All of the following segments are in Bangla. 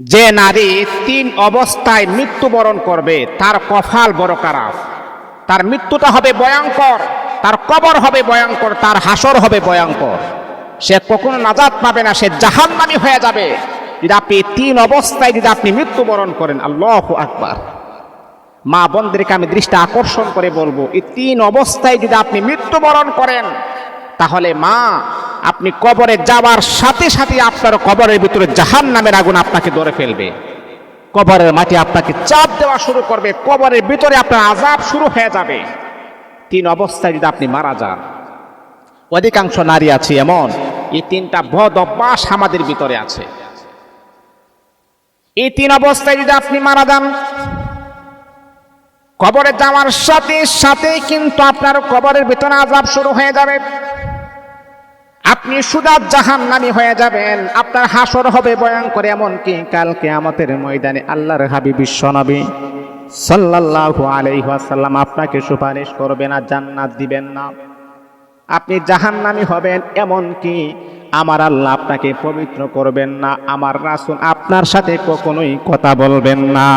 যে নারী তিন অবস্থায় মৃত্যুবরণ করবে, তার কফাল বড় খারাপ। তার মৃত্যুটা হবে ভয়ঙ্কর, তার কবর হবে ভয়ঙ্কর, তার হাসর হবে ভয়ঙ্কর। সে কখনো নাজাত পাবে না, সে জাহান্নামী হয়ে যাবে। যদি আপনি তিন অবস্থায় যদি আপনি মৃত্যুবরণ করেন, আল্লাহ আকবার। মা বোনদেরকে আমি দৃষ্টি আকর্ষণ করে বলব, এই তিন অবস্থায় যদি আপনি মৃত্যুবরণ করেন, তাহলে মা আপনি কবরে যাওয়ার সাথে সাথে আপনার কবরের ভিতরে জাহান নামের আগুন আপনাকে ধরে ফেলবে। কবরের মাটি আপনাকে চাপ দেওয়া শুরু করবে, কবরের ভিতরে আপনার আজাব শুরু হয়ে যাবে। তিন অবস্থায় যদি আপনি মারা যান, অধিকাংশ নারী আছে এমন, এই তিনটা বদ অভ্যাস আমাদের ভিতরে আছে। এই তিন অবস্থায় যদি আপনি মারা যান, কবরে যাওয়ার সাথে সাথে কিন্তু আপনার কবরের ভিতরে আজাব শুরু হয়ে যাবে। আপনি সুদাত জাহান নামি হয়ে যাবেন। আপনার হাসর হবে ভয়ঙ্কর, এমনকি কালকে আমাদের ময়দানে আল্লাহর হাবি বিশ্বনবী সাল্লাল্লাহু আলাইহি ওয়াসাল্লাম আপনাকে সুপারিশ করবে না জান্নাত দিবেন না। আপনি জাহান্নামী হবেন, এমনকি আমার আল্লাহ আপনাকে পবিত্র করবেন না। আমার রাসূল আপনার সাথে কখনোই কথা বলবেন না।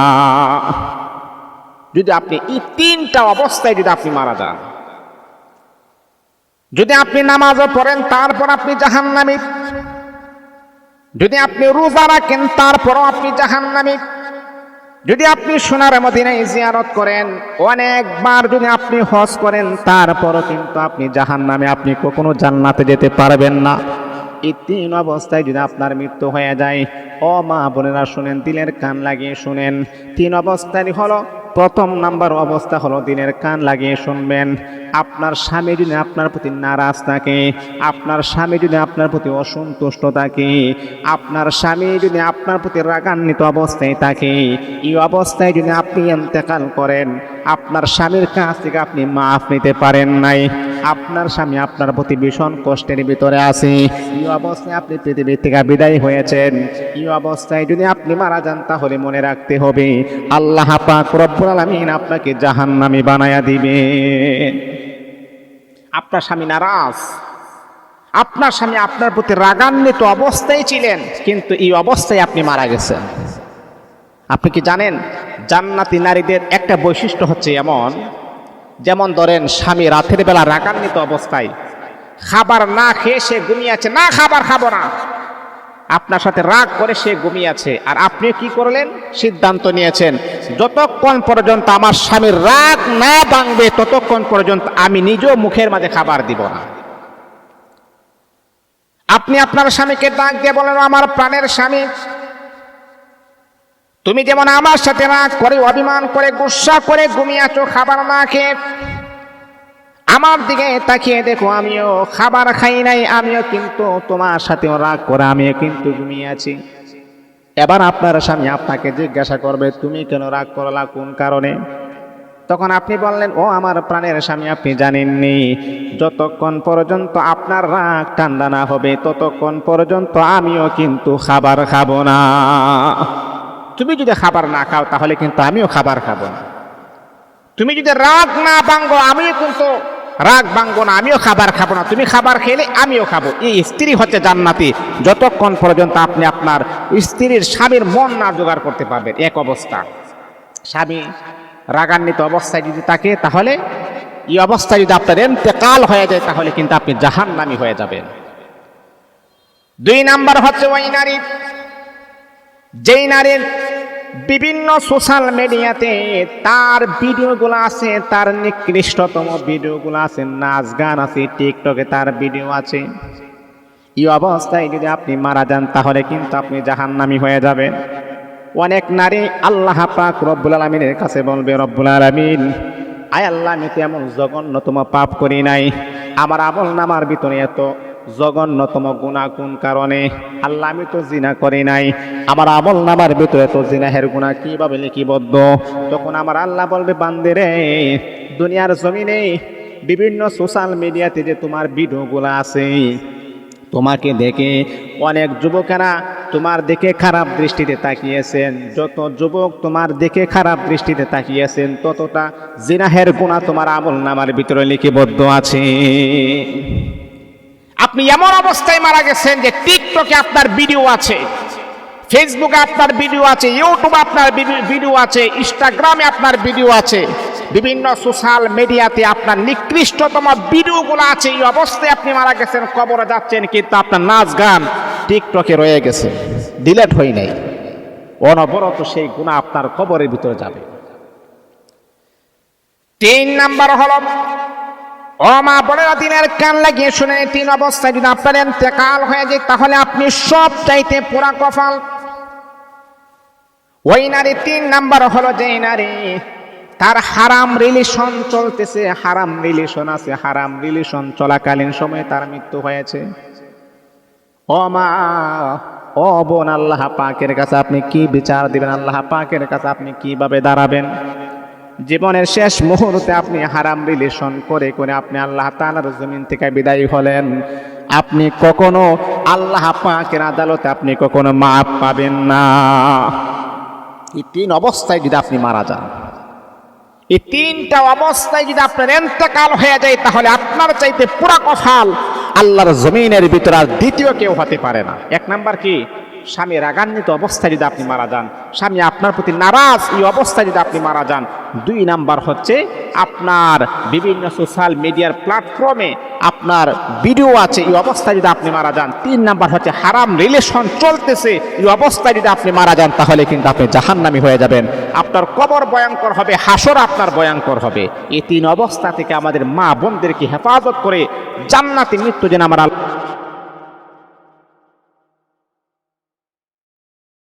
যদি আপনি এই তিনটা অবস্থায় যদি আপনি মারা যান যদি আপনি নামাজও পড়েন, তারপর আপনি জাহান্নামী। যদি আপনি রোজা রাখেন, তারপরও আপনি জাহান্নামী। যদি আপনি সোনার মদিনায় জিয়ারত করেন, অনেকবার যদি আপনি হজ করেন, তারপরও কিন্তু আপনি জাহান্নামে। আপনি কখনো জান্নাতে যেতে পারবেন না। এই তিন অবস্থায় যদি আপনার মৃত্যু হয়ে যায়, ও মা বোনেরা শুনেন, দিলের কান লাগিয়ে শুনেন। তিন অবস্থায় হলো প্রথম নাম্বার অবস্থা হলো দিনের কান লাগিয়ে শুনবেন। আপনার স্বামী যদি আপনার প্রতি নারাজ থাকে, আপনার স্বামী যদি আপনার প্রতি অসন্তুষ্ট থাকে, আপনার স্বামী যদি আপনার প্রতি রাগান্বিত অবস্থায় থাকে, এই অবস্থায় যদি আপনি এন্তেকাল করেন, আপনার স্বামীর কাছ থেকে আপনি মাফ নিতে পারেন নাই। আপনার স্বামী আপনার প্রতি ভীষণ কষ্টের ভিতরে আছে। এই অবস্থায় আপনি পৃথিবী থেকে বিদায় হয়েছেন। এই অবস্থায় যদি আপনি মারা যান, তাহলে মনে রাখতে হবে, আল্লাহ পাক রব্বুল আলামিন আপনাকে জাহান্নামী বানায়া দিবে। আপনার স্বামী নারাজ। আপনার স্বামী আপনার প্রতি রাগান্বিত অবস্থায় ছিলেন, কিন্তু এই অবস্থায় আপনি মারা গেছেন। আপনি কি জানেন, জান্নাতি নারীদের একটা বৈশিষ্ট্য হচ্ছে এমন যেমন ধরেন স্বামী রাতের বেলা রাগান্বিত অবস্থায়, খাবার না খেয়ে সে ঘুমিয়েছে না, খাবার খাব না। আপনার সাথে রাগ করে সে ঘুমিয়েছে আর আপনি কি করলেন? সিদ্ধান্ত নিয়েছেন, যতক্ষণ পর্যন্ত আমার স্বামীর রাগ না ভাঙবে, ততক্ষণ পর্যন্ত আমি নিজেও মুখের মাঝে খাবার দিব না। আপনি আপনার স্বামীকে ডাক দিয়ে বলেন, আমার প্রাণের স্বামী তুমি যেমন আমার সাথে রাগ করে, অভিমান করে, গুসা করে ঘুমিয়েছো, খাবার না খেয়ে, আমার দিকে তাকিয়ে দেখো, আমিও খাবার খাই নাই, আমিও কিন্তু তোমার সাথেও রাগ করে, আমিও কিন্তু ঘুমিয়ে আছি। এবার আপনার স্বামী আপনাকে জিজ্ঞাসা করবে, তুমি কেন রাগ করলা, কোন কারণে? তখন আপনি বললেন, ও আমার প্রাণের স্বামী, আপনি জানেননি। যতক্ষণ পর্যন্ত আপনার রাগ ঠান্ডা না হবে, ততক্ষণ পর্যন্ত আমিও কিন্তু খাবার খাব না। তুমি যদি খাবার না খাও, তাহলে কিন্তু আমিও খাবার খাব না। তুমি যদি রাগ না ভাঙ্গো আমিও কিন্তু রাগ ভাঙ্গো না, আমিও খাবার খাব না। তুমি খাবার খেলে আমিও খাব। এই স্ত্রী হচ্ছে জান্নাতি। যতক্ষণ পর্যন্ত আপনি আপনার স্ত্রীর স্বামীর মন না জোগাড় করতে পারবেন, এক অবস্থা। স্বামী রাগান্বিত অবস্থায় যদি থাকে, তাহলে এই অবস্থায় যদি আপনার এন্তেকাল হয়ে যায়, তাহলে কিন্তু আপনি জাহান্নামী হয়ে যাবেন। দুই নাম্বার হচ্ছে ওই নারী। যেই নারীর বিভিন্ন সোশ্যাল মিডিয়াতে তার ভিডিওগুলো আছে, তার নিকৃষ্টতম ভিডিওগুলো আছে, নাচ গান আছে টিকটকে তার ভিডিও আছে। এই অবস্থায় যদি আপনি মারা যান, তাহলে কিন্তু আপনি জাহান্নামী হয়ে যাবেন। অনেক নারী আল্লাহ পাক রব্বুল আলমিনের কাছে বলবে, রব্বুল আলমিন, আয় আল্লাহ আমি তো এমন জঘন্যতম পাপ করি নাই। আমার আমল নামার ভিতরে এত জঘন্যতম গুণা কোন কারণে? আল্লাহ, আমি তো জিনা করি নাই। আমার আমল নামার ভিতরে তো জিনাহের গুণা কীভাবে লিখিবদ্ধ তখন আমার আল্লাহ বলবে, বান্দে রে, দুনিয়ার জমিনে বিভিন্ন সোশ্যাল মিডিয়াতে যে তোমার ভিডিওগুলো আছে, তোমাকে দেখে অনেক যুবকেরা তোমার দেখে খারাপ দৃষ্টিতে তাকিয়েছেন। যত যুবক তোমার দেখে খারাপ দৃষ্টিতে তাকিয়েছেন, ততটা জিনাহের গুণা তোমার আমল নামার ভিতরে লিখিবদ্ধ আছে। আপনি এমন অবস্থায় মারা গেছেন যে টিকটকে আপনার ভিডিও আছে, ফেসবুকে আপনার ভিডিও আছে, ইউটিউবে আপনার ভিডিও আছে, ইনস্টাগ্রামে আপনার ভিডিও আছে, বিভিন্ন সোশ্যাল মিডিয়াতে আপনার নিকৃষ্টতম ভিডিওগুলো আছে, এই অবস্থায় আপনি মারা গেছেন, কবরে যাচ্ছেন, কিন্তু আপনার নাচ গান টিকটকে রয়ে গেছে ডিলেট হই নাই। অনবরত সেই গুণা আপনার কবরের ভিতরে যাবে। তিন নাম্বার হল ও মা বোনেরা, দিনের কান লাগিয়ে শুনে তিন অবস্থায় যদি আপনার এতেকাল হয়ে যায়, তাহলে আপনি সব চাইতে পুরা কপাল। ওই নারী তিন নাম্বার হলো যে নারী, তার হারাম রিলেশন চলতেছে, হারাম রিলেশন আছে, হারাম রিলেশন চলাকালীন সময়ে তার মৃত্যু হয়েছে। ও মা, ও বোন, আল্লাহ পাকের কাছে আপনি কি বিচার দিবেন? আল্লাহ পাকের কাছে আপনি কীভাবে দাঁড়াবেন? জীবনের শেষ মুহূর্তে আপনি হারাম রিলেশন করে করে আপনি আল্লাহ তাআলার জমিন থেকে বিদায়ী হলেন। আপনি কখনো আল্লাহ পাকের আদালতে আপনি কখনো মাপ পাবেন না। এই তিন অবস্থায় যদি আপনি মারা যান, এই তিনটা অবস্থায় যদি আপনার এন্তকাল হয়ে যায়, তাহলে আপনার চাইতে পুরা কফাল আল্লাহর জমিনের ভিতরে আর দ্বিতীয় কেউ হতে পারে না। এক নাম্বার কি? স্বামী রাগান্বিত অবস্থায় যদি আপনি মারা যান, স্বামী আপনার প্রতি নারাজ, এই অবস্থায় যদি আপনি মারা যান, দুই নাম্বার হচ্ছে আপনার বিভিন্ন সোশ্যাল মিডিয়ার প্ল্যাটফর্মে আপনার ভিডিও আছে, এই অবস্থায় যদি আপনি মারা যান, তিন নাম্বার হচ্ছে হারাম রিলেশন চলতেছে, এই অবস্থায় যদি আপনি মারা যান, তাহলে কিন্তু আপনি জাহান্নামী হয়ে যাবেন। আপনার কবর ভয়ঙ্কর হবে, হাসর আপনার ভয়ঙ্কর হবে। এই তিন অবস্থা থেকে আমাদের মা বোনদেরকে হেফাজত করে জান্নাতি মৃত্যু যেন আমার